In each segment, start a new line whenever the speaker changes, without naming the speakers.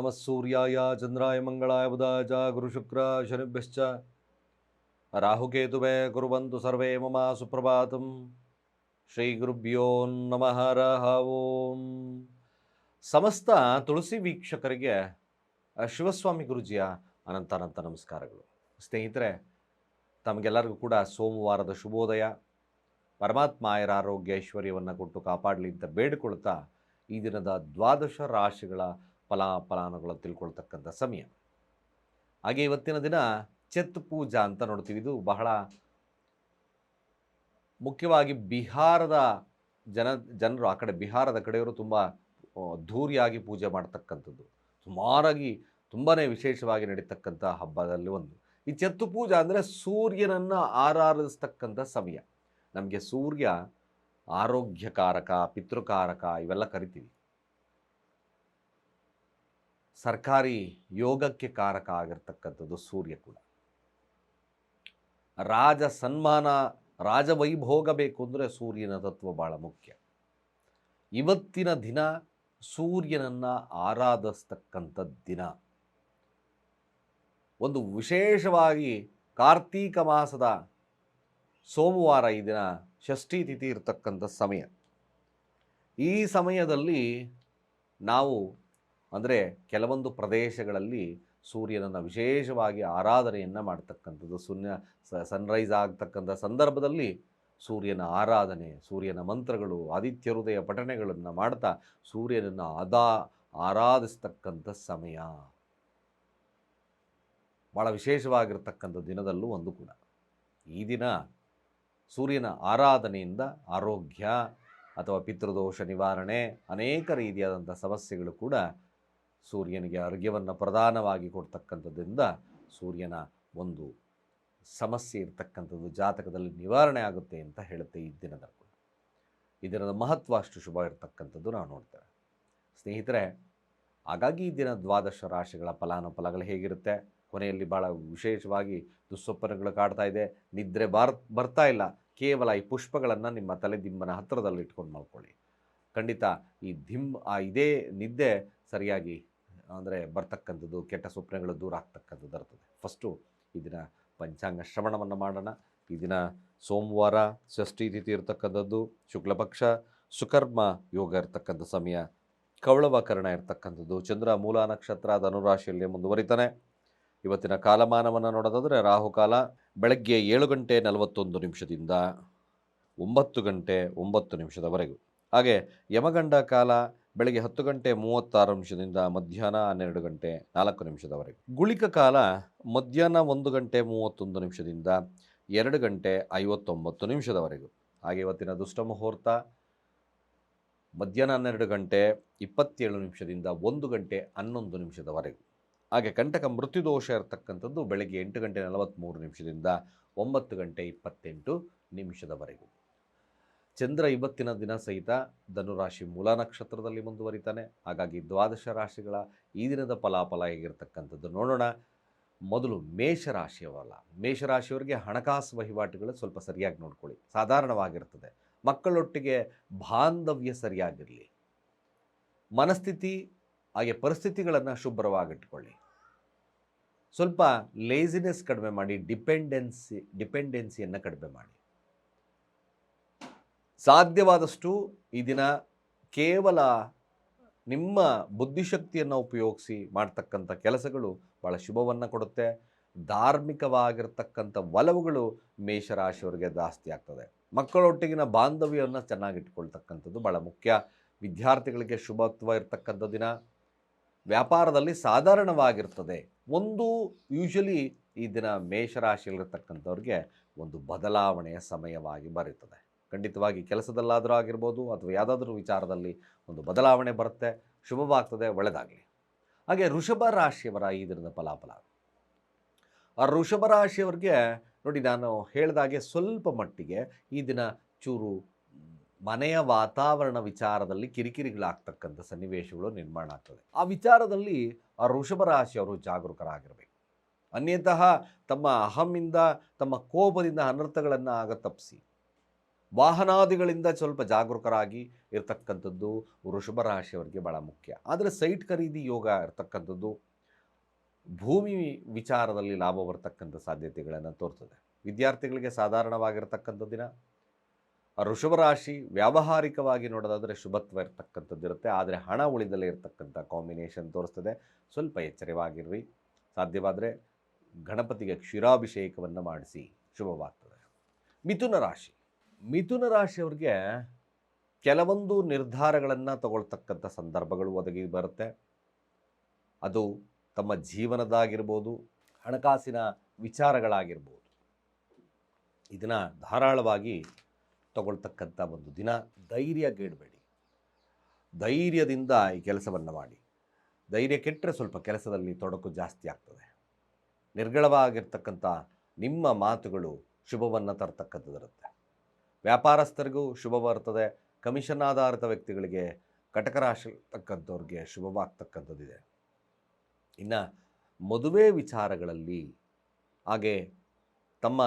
ನಮಃ ಸೂರ್ಯಾಯ ಚಂದ್ರಾಯ ಮಂಗಳಾಯ ಬುಧಾಯ ಗುರುಶುಕ್ರ ಶನಿಭ್ಯಶ್ಚ ರಾಹುಕೇತುವೆ ಕುರುವಂತು ಸರ್ವೇ ಮಮ ಸುಪ್ರಭಾತಂ ಶ್ರೀ ಗುರುಭ್ಯೋ ನಮಃ ಓಂ ಸಮಸ್ತ ತುಳಸಿ ವೀಕ್ಷಕರಿಗೆ ಶಿವಸ್ವಾಮಿ ಗುರುಜಿಯ ಅನಂತ ಅನಂತ ನಮಸ್ಕಾರಗಳು. ಸ್ನೇಹಿತರೆ, ತಮಗೆಲ್ಲರಿಗೂ ಕೂಡ ಸೋಮವಾರದ ಶುಭೋದಯ. ಪರಮಾತ್ಮ ಆಯರ ಆರೋಗ್ಯ ಐಶ್ವರ್ಯವನ್ನು ಕೊಟ್ಟು ಕಾಪಾಡಲಿ ಅಂತ ಬೇಡಿಕೊಳ್ತಾ ಈ ದಿನದ ದ್ವಾದಶ ರಾಶಿಗಳ ಫಲಾಫಲಾನುಗಳು ತಿಳ್ಕೊಳ್ತಕ್ಕಂಥ ಸಮಯ. ಹಾಗೆ ಇವತ್ತಿನ ದಿನ ಚೆತ್ ಪೂಜಾ ಅಂತ ನೋಡ್ತೀವಿ. ಇದು ಬಹಳ ಮುಖ್ಯವಾಗಿ ಬಿಹಾರದ ಜನ, ಜನರು ಆ ಕಡೆ, ಬಿಹಾರದ ಕಡೆಯವರು ತುಂಬ ಅದ್ಧೂರಿಯಾಗಿ ಪೂಜೆ ಮಾಡ್ತಕ್ಕಂಥದ್ದು. ಸುಮಾರಾಗಿ ತುಂಬಾ ವಿಶೇಷವಾಗಿ ನಡೀತಕ್ಕಂಥ ಹಬ್ಬದಲ್ಲಿ ಒಂದು. ಈ ಚೆತ್ತು ಪೂಜಾ ಅಂದರೆ ಸೂರ್ಯನನ್ನು ಆರಾಧಿಸ್ತಕ್ಕಂಥ ಸಮಯ. ನಮಗೆ ಸೂರ್ಯ ಆರೋಗ್ಯಕಾರಕ, ಪಿತೃಕಾರಕ ಇವೆಲ್ಲ ಕರಿತೀವಿ. ಸರ್ಕಾರಿ ಯೋಗಕ್ಕೆ ಕಾರಕ ಆಗಿರ್ತಕ್ಕಂಥದ್ದು ಸೂರ್ಯ ಕೂಡ. ರಾಜ ಸನ್ಮಾನ ರಾಜವೈಭೋಗ ಬೇಕು ಅಂದರೆ ಸೂರ್ಯನ ತತ್ವ ಭಾಳ ಮುಖ್ಯ. ಇವತ್ತಿನ ದಿನ ಸೂರ್ಯನನ್ನು ಆರಾಧಿಸ್ತಕ್ಕಂಥ ದಿನ. ಒಂದು ವಿಶೇಷವಾಗಿ ಕಾರ್ತೀಕ ಮಾಸದ ಸೋಮವಾರ ಈ ದಿನ ಷಷ್ಠಿ ತಿಥಿ ಇರತಕ್ಕಂಥ ಸಮಯ. ಈ ಸಮಯದಲ್ಲಿ ನಾವು ಅಂದರೆ ಕೆಲವೊಂದು ಪ್ರದೇಶಗಳಲ್ಲಿ ಸೂರ್ಯನನ್ನು ವಿಶೇಷವಾಗಿ ಆರಾಧನೆಯನ್ನು ಮಾಡ್ತಕ್ಕಂಥದ್ದು. ಸೂರ್ಯ ಸನ್ರೈಸ್ ಆಗ್ತಕ್ಕಂಥ ಸಂದರ್ಭದಲ್ಲಿ ಸೂರ್ಯನ ಆರಾಧನೆ, ಸೂರ್ಯನ ಮಂತ್ರಗಳು, ಆದಿತ್ಯ ಹೃದಯ ಪಠಣೆಗಳನ್ನು ಮಾಡ್ತಾ ಸೂರ್ಯನನ್ನು ಅದಾ, ಆರಾಧಿಸ್ತಕ್ಕಂಥ ಸಮಯ. ಭಾಳ ವಿಶೇಷವಾಗಿರ್ತಕ್ಕಂಥ ದಿನದಲ್ಲೂ ಒಂದು ಕೂಡ. ಈ ದಿನ ಸೂರ್ಯನ ಆರಾಧನೆಯಿಂದ ಆರೋಗ್ಯ ಅಥವಾ ಪಿತೃದೋಷ ನಿವಾರಣೆ, ಅನೇಕ ರೀತಿಯಾದಂಥ ಸಮಸ್ಯೆಗಳು ಕೂಡ ಸೂರ್ಯನಿಗೆ ಅರ್ಘ್ಯವನ್ನು ಪ್ರಧಾನವಾಗಿ ಕೊಡ್ತಕ್ಕಂಥದ್ದರಿಂದ ಸೂರ್ಯನ ಒಂದು ಸಮಸ್ಯೆ ಇರ್ತಕ್ಕಂಥದ್ದು ಜಾತಕದಲ್ಲಿ ನಿವಾರಣೆ ಆಗುತ್ತೆ ಅಂತ ಹೇಳುತ್ತೆ ಈ ದಿನದ ಈ ದಿನದ ಮಹತ್ವ ಅಷ್ಟು ಶುಭ ಇರತಕ್ಕಂಥದ್ದು ನಾವು ನೋಡ್ತೇವೆ. ಸ್ನೇಹಿತರೆ, ಹಾಗಾಗಿ ಈ ದಿನ ದ್ವಾದಶ ರಾಶಿಗಳ ಫಲಾನುಫಲಗಳು ಹೇಗಿರುತ್ತೆ? ಕೊನೆಯಲ್ಲಿ ಭಾಳ ವಿಶೇಷವಾಗಿ ದುಸ್ವಪ್ನಗಳು ಕಾಡ್ತಾ ಇದೆ. ನಿದ್ರೆ ಬಾರ್, ಬರ್ತಾ ಇಲ್ಲ. ಕೇವಲ ಈ ಪುಷ್ಪಗಳನ್ನು ನಿಮ್ಮ ತಲೆ ದಿಂಬನ ಹತ್ತಿರದಲ್ಲಿ ಇಟ್ಕೊಂಡು ಮಾಡ್ಕೊಳ್ಳಿ ಖಂಡಿತ ಈ ಧಿಮ್, ಆ ಇದೇ ನಿದ್ದೆ ಸರಿಯಾಗಿ ಅಂದರೆ ಬರ್ತಕ್ಕಂಥದ್ದು, ಕೆಟ್ಟ ಸ್ವಪ್ನಗಳು ದೂರ ಆಗ್ತಕ್ಕಂಥದ್ದು ಇರ್ತದೆ ಫಸ್ಟು ಈ ದಿನ ಪಂಚಾಂಗ ಶ್ರವಣವನ್ನು ಮಾಡೋಣ. ಈ ದಿನ ಸೋಮವಾರ ಷಷ್ಠಿ ತಿಥಿ ಇರತಕ್ಕಂಥದ್ದು, ಶುಕ್ಲಪಕ್ಷ, ಸುಕರ್ಮ ಯೋಗ ಇರ್ತಕ್ಕಂಥ ಸಮಯ ಕವಳವಕರಣ ಇರ್ತಕ್ಕಂಥದ್ದು, ಚಂದ್ರ ಮೂಲ ನಕ್ಷತ್ರ ಧನುರಾಶಿಯಲ್ಲಿ ಮುಂದುವರಿತಾನೆ. ಇವತ್ತಿನ ಕಾಲಮಾನವನ್ನು ನೋಡೋದಾದರೆ ರಾಹುಕಾಲ ಬೆಳಗ್ಗೆ ಏಳು ಗಂಟೆ ನಲವತ್ತೊಂದು ನಿಮಿಷದಿಂದ ಒಂಬತ್ತು ಗಂಟೆ ಒಂಬತ್ತು ನಿಮಿಷದವರೆಗೂ. ಹಾಗೆ ಯಮಗಂಡ ಕಾಲ ಬೆಳಗ್ಗೆ ಹತ್ತು ಗಂಟೆ ಮೂವತ್ತಾರು ನಿಮಿಷದಿಂದ ಮಧ್ಯಾಹ್ನ ಹನ್ನೆರಡು ಗಂಟೆ ನಾಲ್ಕು ನಿಮಿಷದವರೆಗೆ. ಗುಳಿಕ ಕಾಲ ಮಧ್ಯಾಹ್ನ ಒಂದು ಗಂಟೆ ಮೂವತ್ತೊಂದು ನಿಮಿಷದಿಂದ ಎರಡು ಗಂಟೆ ಐವತ್ತೊಂಬತ್ತು ನಿಮಿಷದವರೆಗೂ. ಹಾಗೆ ಇವತ್ತಿನ ದುಷ್ಟ ಮುಹೂರ್ತ ಮಧ್ಯಾಹ್ನ ಹನ್ನೆರಡು ಗಂಟೆ ಇಪ್ಪತ್ತೇಳು ನಿಮಿಷದಿಂದ ಒಂದು ಗಂಟೆ ಹನ್ನೊಂದು ನಿಮಿಷದವರೆಗೂ. ಹಾಗೆ ಕಂಟಕ ಮೃತ್ಯುದೋಷ ಇರತಕ್ಕಂಥದ್ದು ಬೆಳಗ್ಗೆ ಎಂಟು ಗಂಟೆ ನಲವತ್ತ್ಮೂರು ನಿಮಿಷದಿಂದ ಒಂಬತ್ತು ಗಂಟೆ ಇಪ್ಪತ್ತೆಂಟು ನಿಮಿಷದವರೆಗೂ. ಚಂದ್ರ ಇವತ್ತಿನ ದಿನ ಸಹಿತ ಧನುರಾಶಿ ಮೂಲ ನಕ್ಷತ್ರದಲ್ಲಿ ಮುಂದುವರಿತಾನೆ. ಹಾಗಾಗಿ ದ್ವಾದಶ ರಾಶಿಗಳ ಈ ದಿನದ ಫಲಾಫಲ ಹೇಗಿರ್ತಕ್ಕಂಥದ್ದು ನೋಡೋಣ. ಮೊದಲು ಮೇಷರಾಶಿಯವಲ್ಲ ಮೇಷರಾಶಿಯವರಿಗೆ ಹಣಕಾಸು ವಹಿವಾಟುಗಳು ಸ್ವಲ್ಪ ಸರಿಯಾಗಿ ನೋಡ್ಕೊಳ್ಳಿ. ಸಾಧಾರಣವಾಗಿರ್ತದೆ. ಮಕ್ಕಳೊಟ್ಟಿಗೆ ಬಾಂಧವ್ಯ ಸರಿಯಾಗಿರಲಿ. ಮನಸ್ಥಿತಿ, ಹಾಗೆ ಪರಿಸ್ಥಿತಿಗಳನ್ನು ಶುಭ್ರವಾಗಿಟ್ಕೊಳ್ಳಿ. ಸ್ವಲ್ಪ ಲೇಸಿನೆಸ್ ಕಡಿಮೆ ಮಾಡಿ ಡಿಪೆಂಡೆನ್ಸಿ ಡಿಪೆಂಡೆನ್ಸಿಯನ್ನು ಕಡಿಮೆ ಮಾಡಿ. ಸಾಧ್ಯವಾದಷ್ಟು ಈ ದಿನ ಕೇವಲ ನಿಮ್ಮ ಬುದ್ಧಿಶಕ್ತಿಯನ್ನು ಉಪಯೋಗಿಸಿ ಮಾಡ್ತಕ್ಕಂಥ ಕೆಲಸಗಳು ಭಾಳ ಶುಭವನ್ನು ಕೊಡುತ್ತೆ. ಧಾರ್ಮಿಕವಾಗಿರ್ತಕ್ಕಂಥ ಒಲವುಗಳು ಮೇಷರಾಶಿಯವರಿಗೆ ಜಾಸ್ತಿ ಆಗ್ತದೆ. ಮಕ್ಕಳೊಟ್ಟಿಗಿನ ಬಾಂಧವ್ಯವನ್ನು ಚೆನ್ನಾಗಿಟ್ಕೊಳ್ತಕ್ಕಂಥದ್ದು ಭಾಳ ಮುಖ್ಯ. ವಿದ್ಯಾರ್ಥಿಗಳಿಗೆ ಶುಭತ್ವ ಇರತಕ್ಕಂಥ ದಿನ. ವ್ಯಾಪಾರದಲ್ಲಿ ಸಾಧಾರಣವಾಗಿರ್ತದೆ. ಒಂದು ಯೂಶಲಿ ಈ ದಿನ ಮೇಷರಾಶಿಯಲ್ಲಿರ್ತಕ್ಕಂಥವ್ರಿಗೆ ಒಂದು ಬದಲಾವಣೆಯ ಸಮಯವಾಗಿ ಬರುತ್ತದೆ ಖಂಡಿತವಾಗಿ ಕೆಲಸದಲ್ಲಾದರೂ ಆಗಿರ್ಬೋದು ಅಥವಾ ಯಾವುದಾದ್ರೂ ವಿಚಾರದಲ್ಲಿ ಒಂದು ಬದಲಾವಣೆ ಬರುತ್ತೆ, ಶುಭವಾಗ್ತದೆ ಒಳ್ಳೆಯದಾಗಲಿ ಹಾಗೆ ಋಷಭ ರಾಶಿಯವರ ಈ ದಿನದ ಫಲಾಫಲ. ಆ ಋಷಭ ರಾಶಿಯವರಿಗೆ ನೋಡಿ ನಾನು ಹೇಳಿದಾಗೆ ಸ್ವಲ್ಪ ಮಟ್ಟಿಗೆ ಈ ದಿನ ಚೂರು ಮನೆಯ ವಾತಾವರಣ ವಿಚಾರದಲ್ಲಿ ಕಿರಿಕಿರಿಗಳಾಗ್ತಕ್ಕಂಥ ಸನ್ನಿವೇಶಗಳು ನಿರ್ಮಾಣ ಆಗ್ತದೆ. ಆ ವಿಚಾರದಲ್ಲಿ ಆ ಋಷಭ ರಾಶಿಯವರು ಜಾಗರೂಕರಾಗಿರಬೇಕು. ಅನ್ಯತಃ ತಮ್ಮ ಅಹಮ್ಮಿಂದ ತಮ್ಮ ಕೋಪದಿಂದ ಅನರ್ಥಗಳನ್ನು ಆಗ ತಪ್ಪಿಸಿ. ವಾಹನಾದಿಗಳಿಂದ ಸ್ವಲ್ಪ ಜಾಗರೂಕರಾಗಿ ಇರತಕ್ಕಂಥದ್ದು ವೃಷಭ ರಾಶಿಯವರಿಗೆ ಭಾಳ ಮುಖ್ಯ. ಆದರೆ ಸೈಟ್ ಖರೀದಿ ಯೋಗ ಇರತಕ್ಕಂಥದ್ದು ಭೂಮಿ ವಿಚಾರದಲ್ಲಿ ಲಾಭ ಬರ್ತಕ್ಕಂಥ ಸಾಧ್ಯತೆಗಳನ್ನು ತೋರ್ತದೆ. ವಿದ್ಯಾರ್ಥಿಗಳಿಗೆ ಸಾಧಾರಣವಾಗಿರ್ತಕ್ಕಂಥ ದಿನ ಋಷಭ ರಾಶಿ ವ್ಯಾವಹಾರಿಕವಾಗಿ ನೋಡೋದಾದರೆ ಶುಭತ್ವ ಇರತಕ್ಕಂಥದ್ದು ಇರುತ್ತೆ. ಆದರೆ ಹಣ ಉಳಿದಲೇ ಇರತಕ್ಕಂಥ ಕಾಂಬಿನೇಷನ್ ತೋರಿಸ್ತದೆ. ಸ್ವಲ್ಪ ಎಚ್ಚರವಾಗಿರ್ರಿ. ಸಾಧ್ಯವಾದರೆ ಗಣಪತಿಗೆ ಕ್ಷೀರಾಭಿಷೇಕವನ್ನು ಮಾಡಿಸಿ ಶುಭವಾಗ್ತದೆ. ಮಿಥುನ ರಾಶಿ. ಮಿಥುನ ರಾಶಿಯವ್ರಿಗೆ ಕೆಲವೊಂದು ನಿರ್ಧಾರಗಳನ್ನು ತಗೊಳ್ತಕ್ಕಂಥ ಸಂದರ್ಭಗಳು ಒದಗಿ ಬರುತ್ತೆ. ಅದು ತಮ್ಮ ಜೀವನದಾಗಿರ್ಬೋದು, ಹಣಕಾಸಿನ ವಿಚಾರಗಳಾಗಿರ್ಬೋದು. ಇದನ್ನು ಧಾರಾಳವಾಗಿ ತಗೊಳ್ತಕ್ಕಂಥ ಒಂದು ದಿನ. ಧೈರ್ಯಗೇಡಬೇಡಿ ಧೈರ್ಯದಿಂದ ಈ ಕೆಲಸವನ್ನು ಮಾಡಿ. ಧೈರ್ಯ ಕೆಟ್ಟರೆ ಸ್ವಲ್ಪ ಕೆಲಸದಲ್ಲಿ ತೊಡಕು ಜಾಸ್ತಿ ಆಗ್ತದೆ. ನಿರ್ಗಳವಾಗಿರ್ತಕ್ಕಂಥ ನಿಮ್ಮ ಮಾತುಗಳು ಶುಭವನ್ನು ತರ್ತಕ್ಕಂಥದ್ದಿರುತ್ತೆ. ವ್ಯಾಪಾರಸ್ಥರಿಗೂ ಶುಭ ಬರ್ತದೆ ಕಮಿಷನ್ ಆಧಾರಿತ ವ್ಯಕ್ತಿಗಳಿಗೆ ಕಟಕ ರಾಶಿ ತಕ್ಕಂಥವ್ರಿಗೆ ಶುಭವಾಗ್ತಕ್ಕಂಥದ್ದಿದೆ. ಇನ್ನು ಮದುವೆ ವಿಚಾರಗಳಲ್ಲಿ ಹಾಗೆ ತಮ್ಮ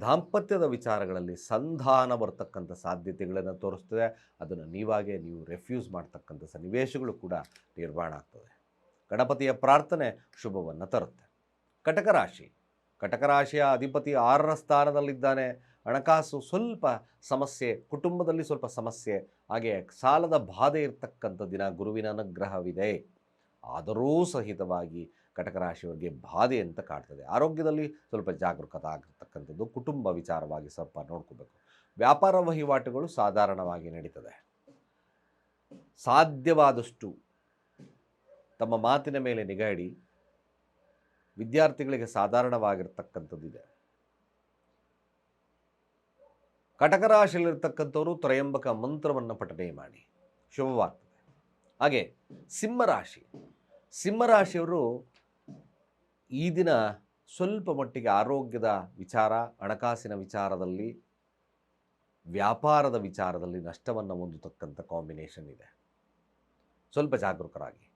ದಾಂಪತ್ಯದ ವಿಚಾರಗಳಲ್ಲಿ ಸಂಧಾನ ಬರ್ತಕ್ಕಂಥ ಸಾಧ್ಯತೆಗಳನ್ನು ತೋರಿಸ್ತದೆ. ಅದನ್ನು ನೀವಾಗೆ ನೀವು ರೆಫ್ಯೂಸ್ ಮಾಡ್ತಕ್ಕಂಥ ಸನ್ನಿವೇಶಗಳು ಕೂಡ ನಿರ್ಮಾಣ ಆಗ್ತದೆ. ಗಣಪತಿಯ ಪ್ರಾರ್ಥನೆ ಶುಭವನ್ನು ತರುತ್ತೆ. ಕಟಕ ರಾಶಿ ಕಟಕ ರಾಶಿಯ ಅಧಿಪತಿ ಆರರ ಸ್ಥಾನದಲ್ಲಿದ್ದಾನೆ. ಹಣಕಾಸು ಸ್ವಲ್ಪ ಸಮಸ್ಯೆ, ಕುಟುಂಬದಲ್ಲಿ ಸ್ವಲ್ಪ ಸಮಸ್ಯೆ, ಹಾಗೆ ಸಾಲದ ಬಾಧೆ ಇರತಕ್ಕಂಥ ದಿನ ಗುರುವಿನ ಅನುಗ್ರಹವಿದೆ. ಆದರೂ ಸಹಿತವಾಗಿ ಕಟಕ ರಾಶಿಯವರಿಗೆ ಬಾಧೆ ಅಂತ ಕಾಡ್ತದೆ ಆರೋಗ್ಯದಲ್ಲಿ ಸ್ವಲ್ಪ ಜಾಗರೂಕತೆ ಆಗಿರ್ತಕ್ಕಂಥದ್ದು ಕುಟುಂಬ ವಿಚಾರವಾಗಿ ಸ್ವಲ್ಪ ನೋಡ್ಕೋಬೇಕು. ವ್ಯಾಪಾರ ವಹಿವಾಟುಗಳು ಸಾಧಾರಣವಾಗಿ ನಡೀತದೆ. ಸಾಧ್ಯವಾದಷ್ಟು ತಮ್ಮ ಮಾತಿನ ಮೇಲೆ ನಿಗಾಡಿ ವಿದ್ಯಾರ್ಥಿಗಳಿಗೆ ಸಾಧಾರಣವಾಗಿರ್ತಕ್ಕಂಥದ್ದಿದೆ. ಕಟಕ ರಾಶಿಯಲ್ಲಿರ್ತಕ್ಕಂಥವರು ತ್ರಯಂಬಕ ಮಂತ್ರವನ್ನು ಪಠನೆ ಮಾಡಿ. ಶುಭವಾಗ್ತದೆ. ಹಾಗೆ ಸಿಂಹರಾಶಿ. ಸಿಂಹರಾಶಿಯವರು ಈ ದಿನ ಸ್ವಲ್ಪ ಮಟ್ಟಿಗೆ ಆರೋಗ್ಯದ ವಿಚಾರ, ಹಣಕಾಸಿನ ವಿಚಾರದಲ್ಲಿ, ವ್ಯಾಪಾರದ ವಿಚಾರದಲ್ಲಿ ನಷ್ಟವನ್ನು ಹೊಂದತಕ್ಕಂಥ ಕಾಂಬಿನೇಷನ್ ಇದೆ. ಸ್ವಲ್ಪ ಜಾಗರೂಕರಾಗಿ.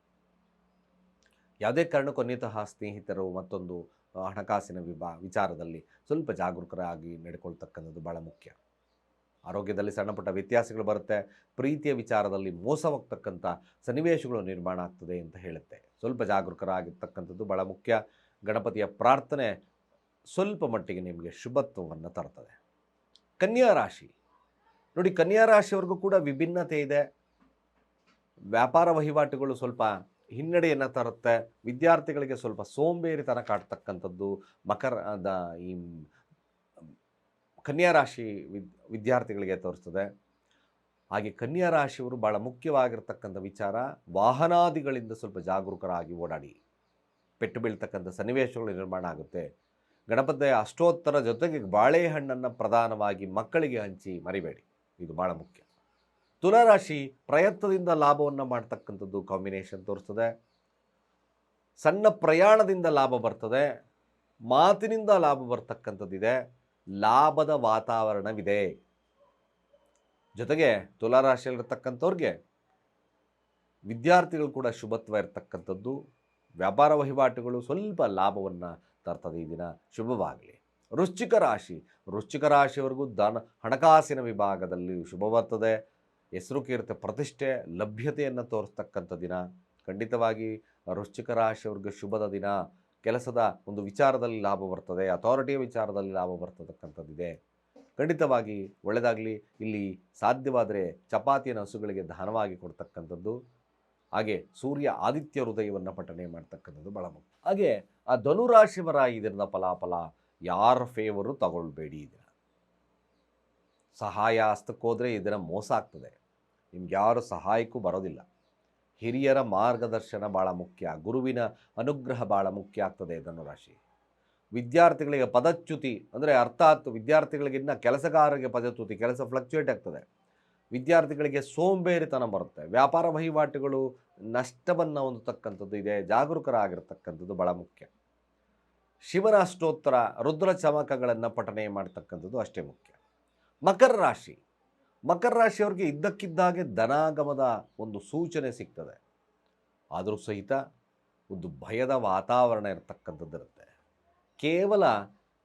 ಯಾವುದೇ ಕಾರಣಕ್ಕೂ ಅನ್ಯತಃ ಸ್ನೇಹಿತರು ಮತ್ತೊಂದು ಹಣಕಾಸಿನ ವಿಭಾ, ವಿಚಾರದಲ್ಲಿ ಸ್ವಲ್ಪ ಜಾಗರೂಕರಾಗಿ ನಡ್ಕೊಳ್ತಕ್ಕಂಥದ್ದು ಭಾಳ ಮುಖ್ಯ. ಆರೋಗ್ಯದಲ್ಲಿ ಸಣ್ಣಪುಟ್ಟ ವ್ಯತ್ಯಾಸಗಳು ಬರುತ್ತೆ. ಪ್ರೀತಿಯ ವಿಚಾರದಲ್ಲಿ ಮೋಸವಾಗ್ತಕ್ಕಂಥ ಸನ್ನಿವೇಶಗಳು ನಿರ್ಮಾಣ ಆಗ್ತದೆ ಅಂತ ಹೇಳುತ್ತೆ. ಸ್ವಲ್ಪ ಜಾಗರೂಕರಾಗಿರ್ತಕ್ಕಂಥದ್ದು ಭಾಳ ಮುಖ್ಯ. ಗಣಪತಿಯ ಪ್ರಾರ್ಥನೆ ಸ್ವಲ್ಪ ಮಟ್ಟಿಗೆ ನಿಮಗೆ ಶುಭತ್ವವನ್ನು ತರ್ತದೆ. ಕನ್ಯಾ ರಾಶಿ. ನೋಡಿ, ಕನ್ಯಾ ರಾಶಿಯವರೆಗೂ ಕೂಡ ವಿಭಿನ್ನತೆ ಇದೆ. ವ್ಯಾಪಾರ ವಹಿವಾಟುಗಳು ಸ್ವಲ್ಪ ಹಿನ್ನಡೆಯನ್ನು ತರುತ್ತೆ. ವಿದ್ಯಾರ್ಥಿಗಳಿಗೆ ಸ್ವಲ್ಪ ಸೋಂಬೇರಿತನ ಕಾಡ್ತಕ್ಕಂಥದ್ದು. ಮಕರ ಈ ಕನ್ಯಾ ರಾಶಿ ವಿದ್, ವಿದ್ಯಾರ್ಥಿಗಳಿಗೆ ತೋರಿಸ್ತದೆ. ಹಾಗೆ ಕನ್ಯಾ ರಾಶಿಯವರು ಭಾಳ ಮುಖ್ಯವಾಗಿರ್ತಕ್ಕಂಥ ವಿಚಾರ, ವಾಹನಾದಿಗಳಿಂದ ಸ್ವಲ್ಪ ಜಾಗರೂಕರಾಗಿ ಓಡಾಡಿ. ಪೆಟ್ಟು ಬೀಳ್ತಕ್ಕಂಥ ಸನ್ನಿವೇಶಗಳು ನಿರ್ಮಾಣ ಆಗುತ್ತೆ. ಗಣಪತಿಯ ಅಷ್ಟೋತ್ತರ ಜೊತೆಗೆ ಬಾಳೆಹಣ್ಣನ್ನು ಪ್ರಧಾನವಾಗಿ ಮಕ್ಕಳಿಗೆ ಹಂಚಿ ಮರಿಬೇಡಿ. ಇದು ಭಾಳ ಮುಖ್ಯ. ತುಲಾರಾಶಿ ಪ್ರಯತ್ನದಿಂದ ಲಾಭವನ್ನು ಮಾಡ್ತಕ್ಕಂಥದ್ದು ಕಾಂಬಿನೇಷನ್ ತೋರಿಸ್ತದೆ. ಸಣ್ಣ ಪ್ರಯಾಣದಿಂದ ಲಾಭ ಬರ್ತದೆ. ಮಾತಿನಿಂದ ಲಾಭ ಬರ್ತಕ್ಕಂಥದ್ದಿದೆ. ಲಾಭದ ವಾತಾವರಣವಿದೆ. ಜೊತೆಗೆ ತುಲಾರಾಶಿಯಲ್ಲಿರ್ತಕ್ಕಂಥವ್ರಿಗೆ ವಿದ್ಯಾರ್ಥಿಗಳು ಕೂಡ ಶುಭತ್ವ ಇರತಕ್ಕಂಥದ್ದು. ವ್ಯಾಪಾರ ವಹಿವಾಟುಗಳು ಸ್ವಲ್ಪ ಲಾಭವನ್ನು ತರ್ತದೆ ಈ ದಿನ. ಶುಭವಾಗಲಿ. ವೃಶ್ಚಿಕ ರಾಶಿ. ವೃಶ್ಚಿಕ ರಾಶಿಯವರೆಗೂ ಧನ, ಹಣಕಾಸಿನ ವಿಭಾಗದಲ್ಲಿ ಶುಭ ಬರ್ತದೆ. ಹೆಸರು ಕೀರ್ತಿ, ಪ್ರತಿಷ್ಠೆ, ಲಭ್ಯತೆಯನ್ನು ತೋರಿಸ್ತಕ್ಕಂಥ ದಿನ. ಖಂಡಿತವಾಗಿ ವೃಶ್ಚಿಕ ರಾಶಿಯವ್ರಿಗೆ ಶುಭದ ದಿನ. ಕೆಲಸದ ಒಂದು ವಿಚಾರದಲ್ಲಿ ಲಾಭ ಬರ್ತದೆ ಅಥಾರಿಟಿಯ ವಿಚಾರದಲ್ಲಿ ಲಾಭ ಬರ್ತಕ್ಕಂಥದ್ದಿದೆ. ಖಂಡಿತವಾಗಿ ಒಳ್ಳೆಯದಾಗಲಿ ಇಲ್ಲಿ ಸಾಧ್ಯವಾದರೆ ಚಪಾತಿಯನ್ನು ಹಸುಗಳಿಗೆ ದಾನವಾಗಿ ಕೊಡ್ತಕ್ಕಂಥದ್ದು. ಹಾಗೆ ಸೂರ್ಯ ಆದಿತ್ಯ ಹೃದಯವನ್ನು ಪಠನೆ ಮಾಡ್ತಕ್ಕಂಥದ್ದು ಬಹಳ ಮುಖ್ಯ. ಹಾಗೆ ಆ ಧನುರಾಶಿವರ ಇದರಿಂದ ಫಲಾಫಲ ಯಾರ ಫೇವರು ತಗೊಳ್ಬೇಡಿ ಇದರ ಸಹಾಯ ಹಸ್ತಕ್ಕೋದ್ರೆ ಇದರ ಮೋಸ ಆಗ್ತದೆ. ನಿಮ್ಗೆ ಯಾರು ಸಹಾಯಕ್ಕೂ ಬರೋದಿಲ್ಲ. ಹಿರಿಯರ ಮಾರ್ಗದರ್ಶನ ಭಾಳ ಮುಖ್ಯ, ಗುರುವಿನ ಅನುಗ್ರಹ ಭಾಳ ಮುಖ್ಯ ಆಗ್ತದೆ ಧನುರಾಶಿ ವಿದ್ಯಾರ್ಥಿಗಳಿಗೆ ಪದಚ್ಯುತಿ ಅಂದರೆ ಅರ್ಥಾತ್ ವಿದ್ಯಾರ್ಥಿಗಳಿಗಿನ್ನ ಕೆಲಸಗಾರರಿಗೆ ಪದಚ್ಯುತಿ, ಕೆಲಸ ಫ್ಲಕ್ಚುಯೇಟ್ ಆಗ್ತದೆ. ವಿದ್ಯಾರ್ಥಿಗಳಿಗೆ ಸೋಂಬೇರಿತನ ಬರುತ್ತೆ. ವ್ಯಾಪಾರ ವಹಿವಾಟುಗಳು ನಷ್ಟವನ್ನು ಹೊಂದತಕ್ಕಂಥದ್ದು ಇದೆ, ಜಾಗರೂಕರಾಗಿರ್ತಕ್ಕಂಥದ್ದು ಭಾಳ ಮುಖ್ಯ. ಶಿವನ ಅಷ್ಟೋತ್ತರ ರುದ್ರ ಚಮಕಗಳನ್ನು ಪಠನೆ ಮಾಡತಕ್ಕಂಥದ್ದು ಅಷ್ಟೇ ಮುಖ್ಯ. ಮಕರ ರಾಶಿ ಮಕರ ರಾಶಿಯವ್ರಿಗೆ ಇದ್ದಕ್ಕಿದ್ದಾಗೆ ಧನಾಗಮದ ಒಂದು ಸೂಚನೆ ಸಿಗ್ತದೆ. ಆದರೂ ಸಹಿತ ಒಂದು ಭಯದ ವಾತಾವರಣ ಇರತಕ್ಕಂಥದ್ದಿರುತ್ತೆ ಕೇವಲ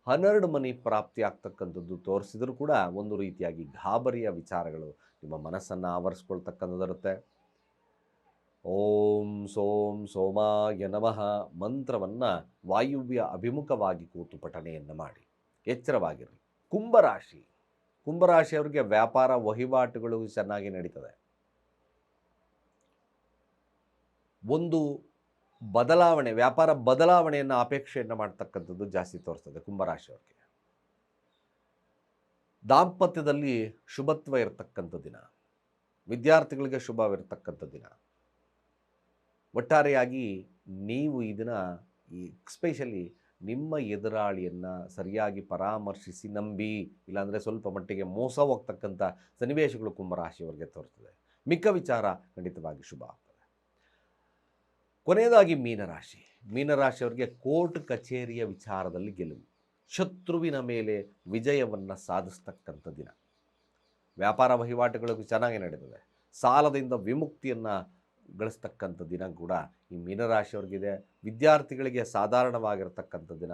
ಹನ್ನೆರಡು ಮನಿ ಪ್ರಾಪ್ತಿ ಆಗ್ತಕ್ಕಂಥದ್ದು ತೋರಿಸಿದರೂ ಕೂಡ ಒಂದು ರೀತಿಯಾಗಿ ಗಾಬರಿಯ ವಿಚಾರಗಳು ನಿಮ್ಮ ಮನಸ್ಸನ್ನು ಆವರಿಸ್ಕೊಳ್ತಕ್ಕಂಥದ್ದಿರುತ್ತೆ ಓಂ ಸೋಂ ಸೋಮಾಯ ನಮಃ ಮಂತ್ರವನ್ನು ವಾಯುವ್ಯ ಅಭಿಮುಖವಾಗಿ ಕೂತು ಪಠಣೆಯನ್ನು ಮಾಡಿ. ಎಚ್ಚರವಾಗಿರಲಿ. ಕುಂಭರಾಶಿ ಕುಂಭರಾಶಿಯವರಿಗೆ ವ್ಯಾಪಾರ ವಹಿವಾಟುಗಳು ಚೆನ್ನಾಗಿ ನಡೀತದೆ ಒಂದು ಬದಲಾವಣೆ, ವ್ಯಾಪಾರ ಬದಲಾವಣೆಯನ್ನು ಅಪೇಕ್ಷೆಯನ್ನು ಮಾಡ್ತಕ್ಕಂಥದ್ದು ಜಾಸ್ತಿ ತೋರಿಸ್ತದೆ ಕುಂಭರಾಶಿಯವರಿಗೆ. ದಾಂಪತ್ಯದಲ್ಲಿ ಶುಭತ್ವ ಇರತಕ್ಕಂಥ ದಿನ, ವಿದ್ಯಾರ್ಥಿಗಳಿಗೆ ಶುಭವಿರತಕ್ಕಂಥ ದಿನ. ಒಟ್ಟಾರೆಯಾಗಿ ನೀವು ಈ ದಿನ ಈ ಎಕ್ಸ್ಪೆಷಲಿ ನಿಮ್ಮ ಎದುರಾಳಿಯನ್ನು ಸರಿಯಾಗಿ ಪರಾಮರ್ಶಿಸಿ ನಂಬಿ, ಇಲ್ಲಾಂದರೆ ಸ್ವಲ್ಪ ಮಟ್ಟಿಗೆ ಮೋಸ ಹೋಗ್ತಕ್ಕಂಥ ಸನ್ನಿವೇಶಗಳು ಕುಂಭರಾಶಿಯವರಿಗೆ ತೋರ್ತದೆ ಮಿಕ್ಕ ವಿಚಾರ ಖಂಡಿತವಾಗಿ ಶುಭ ಆಗ್ತದೆ. ಕೊನೆಯದಾಗಿ ಮೀನರಾಶಿ. ಮೀನರಾಶಿಯವರಿಗೆ ಕೋರ್ಟ್ ಕಚೇರಿಯ ವಿಚಾರದಲ್ಲಿ ಗೆಲುವು. ಶತ್ರುವಿನ ಮೇಲೆ ವಿಜಯವನ್ನು ಸಾಧಿಸ್ತಕ್ಕಂಥ ದಿನ. ವ್ಯಾಪಾರ ವಹಿವಾಟುಗಳಿಗೂ ಚೆನ್ನಾಗಿ ನಡೀತದೆ ಸಾಲದಿಂದ ವಿಮುಕ್ತಿಯನ್ನು ಗಳಿಸ್ತಕ್ಕಂಥ ದಿನ ಕೂಡ ಈ ಮೀನರಾಶಿಯವ್ರಿಗಿದೆ. ವಿದ್ಯಾರ್ಥಿಗಳಿಗೆ ಸಾಧಾರಣವಾಗಿರ್ತಕ್ಕಂಥ ದಿನ.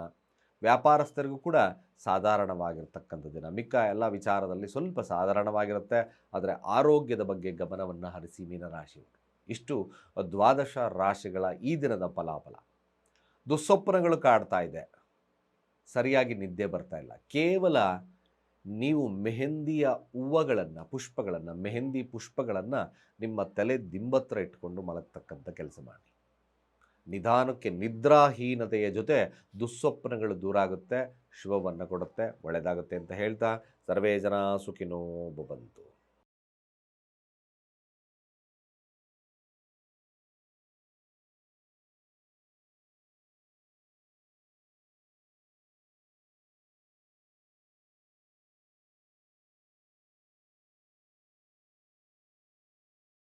ವ್ಯಾಪಾರಸ್ಥರಿಗೂ ಕೂಡ ಸಾಧಾರಣವಾಗಿರ್ತಕ್ಕಂಥ ದಿನ. ಮಿಕ್ಕ ಎಲ್ಲ ವಿಚಾರದಲ್ಲಿ ಸ್ವಲ್ಪ ಸಾಧಾರಣವಾಗಿರುತ್ತೆ. ಆದರೆ ಆರೋಗ್ಯದ ಬಗ್ಗೆ ಗಮನವನ್ನು ಹರಿಸಿ ಮೀನರಾಶಿಯವರು. ಇಷ್ಟು ದ್ವಾದಶ ರಾಶಿಗಳ ಈ ದಿನದ ಫಲಾಫಲ. ದುಸ್ವಪ್ನಗಳು ಕಾಡ್ತಾ ಇದೆ. ಸರಿಯಾಗಿ ನಿದ್ದೆ ಬರ್ತಾ ಇಲ್ಲ. ಕೇವಲ ನೀವು ಮೆಹಂದಿಯ ಹೂವುಗಳನ್ನು, ಪುಷ್ಪಗಳನ್ನು, ಮೆಹಂದಿ ಪುಷ್ಪಗಳನ್ನು ನಿಮ್ಮ ತಲೆ ದಿಂಬತ್ರ ಇಟ್ಕೊಂಡು ಮಲಗ್ತಕ್ಕಂಥ ಕೆಲಸ ಮಾಡಿ. ನಿಧಾನಕ್ಕೆ ನಿದ್ರಾಹೀನತೆಯ ಜೊತೆ ದುಸ್ವಪ್ನಗಳು ದೂರ ಆಗುತ್ತೆ ಶುಭವನ್ನು ಕೊಡುತ್ತೆ ಒಳ್ಳೆಯದಾಗುತ್ತೆ ಅಂತ ಹೇಳ್ತಾ, ಸರ್ವೇ ಜನ ಸುಖಿನೋ ಬಂತು